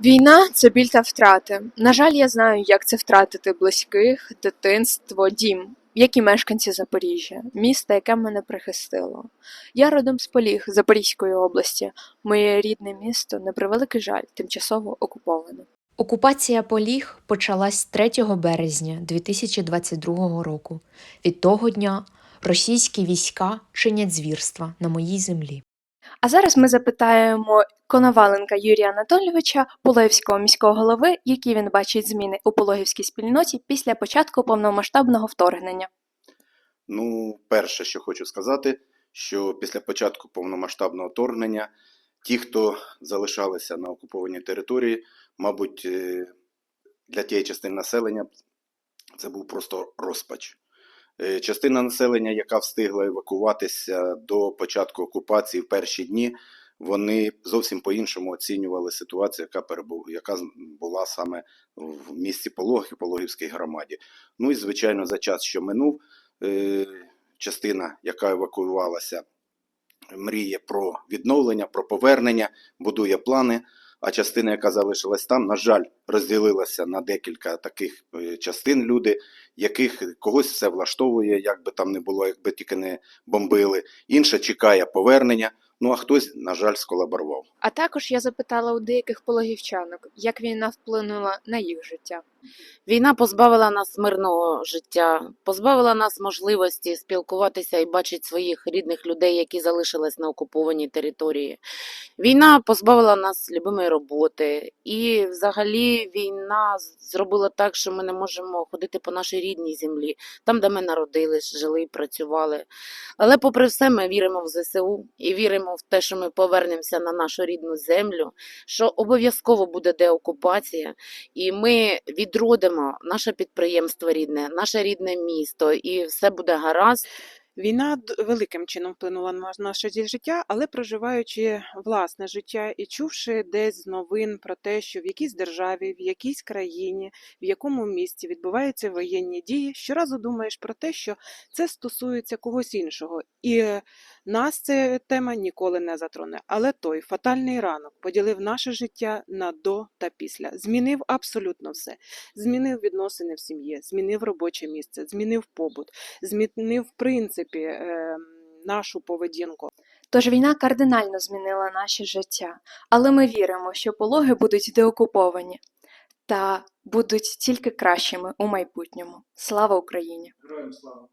Війна це біль та втрати. На жаль, я знаю, як це втратити близьких, дитинство, дім, як і мешканці Запоріжжя, міста, яке мене прихистило. Я родом з Поліг Запорізької області. Моє рідне місто, на превеликий жаль, тимчасово окуповане. Окупація Поліг почалась 3 березня 2022 року. Від того дня російські війська чинять звірства на моїй землі. А зараз ми запитаємо Коноваленка Юрія Анатолійовича, Полевського міського голови, які він бачить зміни у пологівській спільноті після початку повномасштабного вторгнення. Ну, перше, що хочу сказати, що після початку повномасштабного вторгнення ті, хто залишалися на окупованій території, мабуть, е, для тієї частини населення це був просто розпач. Е, Частина населення, яка встигла евакуватися до початку окупації в перші дні, вони зовсім по-іншому оцінювали ситуацію, яка перебув, яка була саме в місті Пологи, Пологівській громаді. Ну і звичайно, за час, що минув, е, частина, яка евакуювалася, мріє про відновлення, про повернення, будує плани. А частина, яка залишилась там, на жаль, розділилася на декілька таких е, частин люди, яких когось все влаштовує, як би там не було, якби тільки не бомбили. Інша чекає повернення. Ну а хтось, на жаль, сколаборував. А також я запитала у деяких пологівчанок, як війна вплинула на їх життя. Війна позбавила нас мирного життя, позбавила нас можливості спілкуватися і бачити своїх рідних людей, які залишились на окупованій території. Війна позбавила нас любимої роботи, і взагалі війна зробила так, що ми не можемо ходити по нашій рідній землі, там, де ми народились, жили і працювали. Але попри все, ми віримо в ЗСУ і віримо в те, що ми повернемося на нашу рідну землю, що обов'язково буде деокупація, і ми відродимо наше підприємство рідне, наше рідне місто, і все буде гаразд. Війна великим чином вплинула на наше життя, але проживаючи власне життя і чувши десь з новин про те, що в якійсь державі, в якійсь країні, в якому місті відбуваються воєнні дії, щоразу думаєш про те, що це стосується когось іншого, і нас ця тема ніколи не затроне. Але той фатальний ранок поділив наше життя на до та після, змінив абсолютно все. Змінив відносини в сім'ї, змінив робоче місце, змінив побут, змінив в принципі е, нашу поведінку. Тож війна кардинально змінила наше життя, але ми віримо, що пологи будуть деокуповані та будуть тільки кращими у майбутньому. Слава Україні! Героям слава!